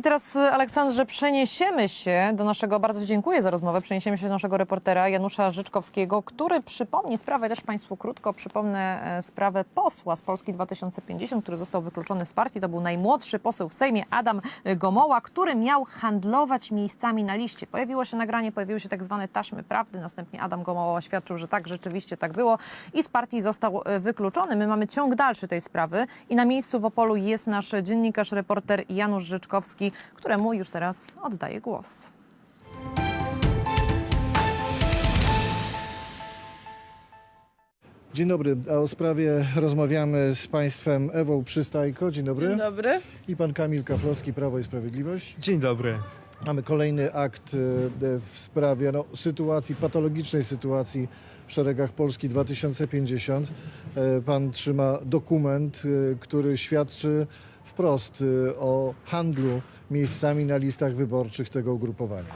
I teraz, y, Aleksandrze, przeniesiemy się do naszego, bardzo dziękuję za rozmowę, przeniesiemy się do naszego reportera Janusza Życzkowskiego, który przypomni sprawę, też Państwu krótko przypomnę e, sprawę posła z Polski 2050, który został wykluczony z partii. To był najmłodszy poseł w Sejmie, Adam y, Gomoła, który miał handlować miejscami na liście. Pojawiło się nagranie, pojawiły się tak zwane taśmy prawdy. Następnie Adam Gomoła oświadczył, że tak, rzeczywiście tak było i z partii został e, wykluczony. My mamy ciąg dalszy tej sprawy i na miejscu w Opolu jest nasz dziennikarz, reporter Janusz Któremu już teraz oddaję głos. Dzień dobry, a o sprawie rozmawiamy z państwem Ewą Przystajko. Dzień dobry. Dzień dobry. I pan Kamil Kaflowski, Prawo i Sprawiedliwość. Dzień dobry. Mamy kolejny akt e, w sprawie no, sytuacji, patologicznej sytuacji w szeregach Polski 2050. E, Pan trzyma dokument, e, który świadczy wprost o handlu miejscami na listach wyborczych tego ugrupowania.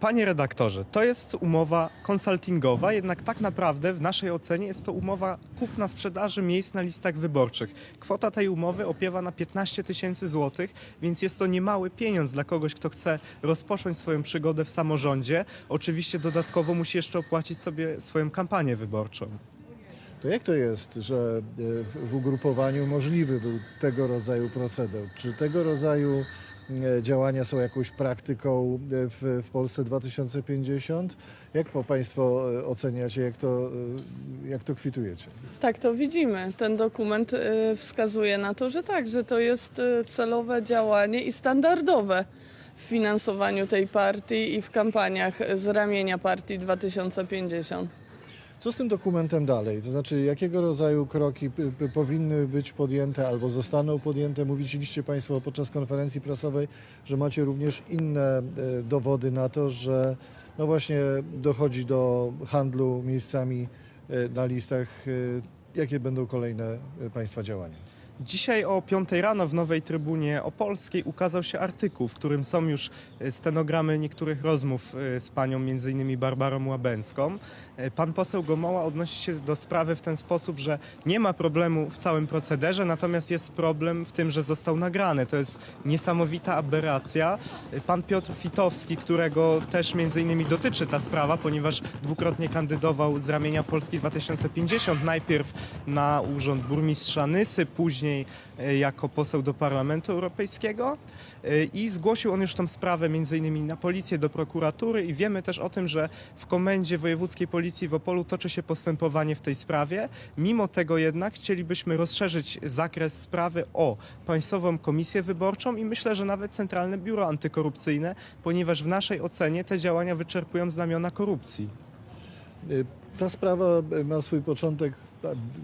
Panie redaktorze, to jest umowa konsultingowa, jednak tak naprawdę w naszej ocenie jest to umowa kupna-sprzedaży miejsc na listach wyborczych. Kwota tej umowy opiewa na 15 tysięcy złotych, więc jest to niemały pieniądz dla kogoś, kto chce rozpocząć swoją przygodę w samorządzie. Oczywiście dodatkowo musi jeszcze opłacić sobie swoją kampanię wyborczą. To jak to jest, że e, w- ugrupowaniu możliwy był tego rodzaju proceder? Czy tego rodzaju działania są jakąś praktyką e, w, w Polsce 2050? Jak po Państwo e, oceniacie, jak to, e, jak to kwitujecie? Tak to widzimy. Ten dokument wskazuje na to, że tak, że to jest celowe działanie i standardowe w finansowaniu tej partii i w kampaniach z ramienia partii 2050. Co z tym dokumentem dalej? To znaczy, jakiego rodzaju kroki powinny być podjęte albo zostaną podjęte? Mówiliście Państwo podczas konferencji prasowej, że macie również inne e, dowody na to, że no właśnie dochodzi do handlu miejscami e, na listach. E, Jakie będą kolejne Państwa działania? Dzisiaj o 5 rano w Nowej Trybunie Opolskiej ukazał się artykuł, w którym są już e, stenogramy niektórych rozmów e, z panią, innymi Barbarą Łabęcką. E, Pan poseł Gomoła odnosi się do sprawy w ten sposób, że nie ma problemu w całym procederze, natomiast jest problem w tym, że został nagrany. To jest niesamowita aberracja. Pan Piotr Fitowski, którego też innymi dotyczy ta sprawa, ponieważ dwukrotnie kandydował z ramienia Polski 2050, najpierw na urząd burmistrza Nysy, później e, jako poseł do Parlamentu Europejskiego E, i zgłosił on już tą sprawę między innymi na policję, do prokuratury i wiemy też o tym, że w Komendzie Wojewódzkiej Policji w Opolu toczy się postępowanie w tej sprawie. Mimo tego jednak chcielibyśmy rozszerzyć zakres sprawy o Państwową Komisję Wyborczą i myślę, że nawet Centralne Biuro Antykorupcyjne, ponieważ w naszej ocenie te działania wyczerpują znamiona korupcji. Y, Ta sprawa ma swój początek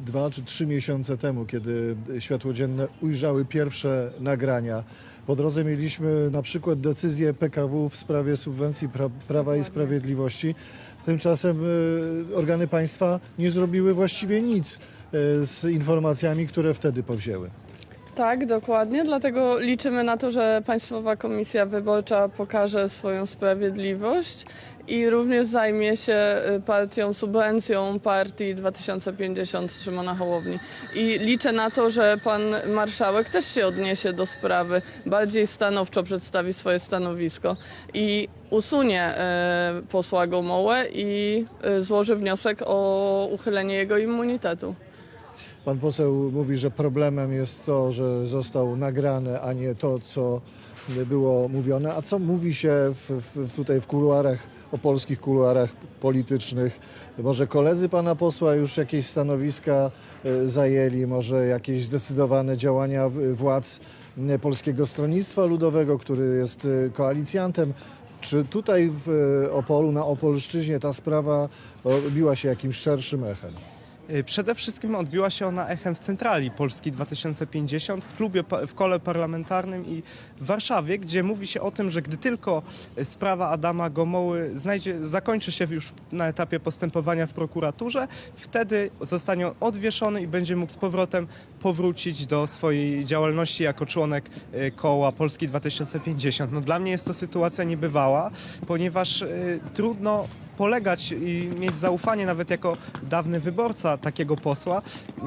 dwa czy trzy miesiące temu, kiedy światło dzienne ujrzały pierwsze nagrania. Po drodze mieliśmy na przykład decyzję PKW w sprawie subwencji pra Prawa i Sprawiedliwości. Tymczasem y, organy państwa nie zrobiły właściwie nic y, z informacjami, które wtedy powzięły. Tak, dokładnie. Dlatego liczymy na to, że Państwowa Komisja Wyborcza pokaże swoją sprawiedliwość i również zajmie się y, partią, subwencją partii 2050 Szymona Hołowni. I liczę na to, że pan marszałek też się odniesie do sprawy, bardziej stanowczo przedstawi swoje stanowisko i usunie y, posła Gomołę i y, złoży wniosek o uchylenie jego immunitetu. Pan poseł mówi, że problemem jest to, że został nagrany, a nie to, co było mówione. A co mówi się w, w, tutaj w kuluarach, o polskich kuluarach politycznych? Może koledzy pana posła już jakieś stanowiska e, zajęli, może jakieś zdecydowane działania władz Polskiego Stronnictwa Ludowego, który jest e, koalicjantem. Czy tutaj w e, Opolu, na Opolszczyźnie ta sprawa odbiła się jakimś szerszym echem? Y, Przede wszystkim odbiła się ona echem w centrali Polski 2050, w klubie, w kole parlamentarnym i w Warszawie, gdzie mówi się o tym, że gdy tylko y, sprawa Adama Gomoły znajdzie, zakończy się już na etapie postępowania w prokuraturze, wtedy zostanie on odwieszony i będzie mógł z powrotem powrócić do swojej działalności jako członek y, koła Polski 2050. No, dla mnie jest to sytuacja niebywała, ponieważ y, trudno polegać i mieć zaufanie nawet jako dawny wyborca takiego posła,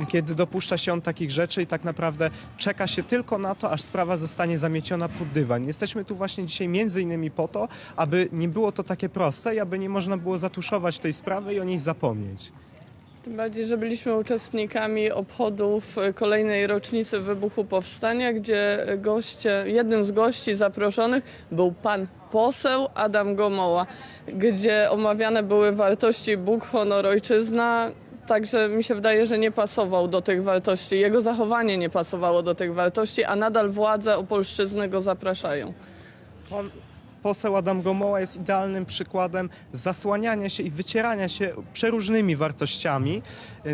kiedy dopuszcza się on takich rzeczy i tak naprawdę czeka się tylko na to, aż sprawa zostanie zamieciona pod dywan. Jesteśmy tu właśnie dzisiaj między innymi po to, aby nie było to takie proste i aby nie można było zatuszować tej sprawy i o niej zapomnieć. Tym bardziej, że byliśmy uczestnikami obchodów kolejnej rocznicy wybuchu powstania, gdzie goście, jednym z gości zaproszonych był pan poseł Adam Gomoła, gdzie omawiane były wartości Bóg, honor, ojczyzna. Także mi się wydaje, że nie pasował do tych wartości. Jego zachowanie nie pasowało do tych wartości, a nadal władze opolszczyzny go zapraszają. Poseł Adam Gomoła jest idealnym przykładem zasłaniania się i wycierania się przeróżnymi wartościami.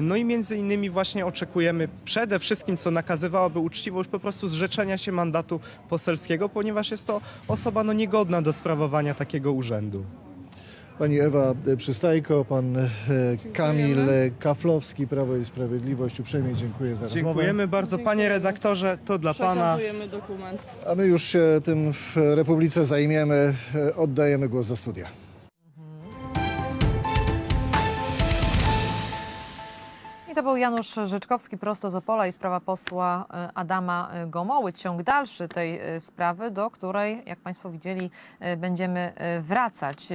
No i między innymi właśnie oczekujemy przede wszystkim, co nakazywałaby uczciwość, po prostu zrzeczenia się mandatu poselskiego, ponieważ jest to osoba no, niegodna do sprawowania takiego urzędu. Pani Ewa Przystajko, pan e, Kamil Kaflowski, Prawo i Sprawiedliwość. Uprzejmie dziękuję za rozmowę. Dziękujemy bardzo. Panie redaktorze, to dla pana. Przekazujemy dokument. A my już się tym w Republice zajmiemy. E, Oddajemy głos do studia. I to był Janusz Życzkowski prosto z Opola i sprawa posła e, Adama e, Gomoły. Ciąg dalszy tej e, sprawy, do której, jak Państwo widzieli, e, będziemy e, wracać.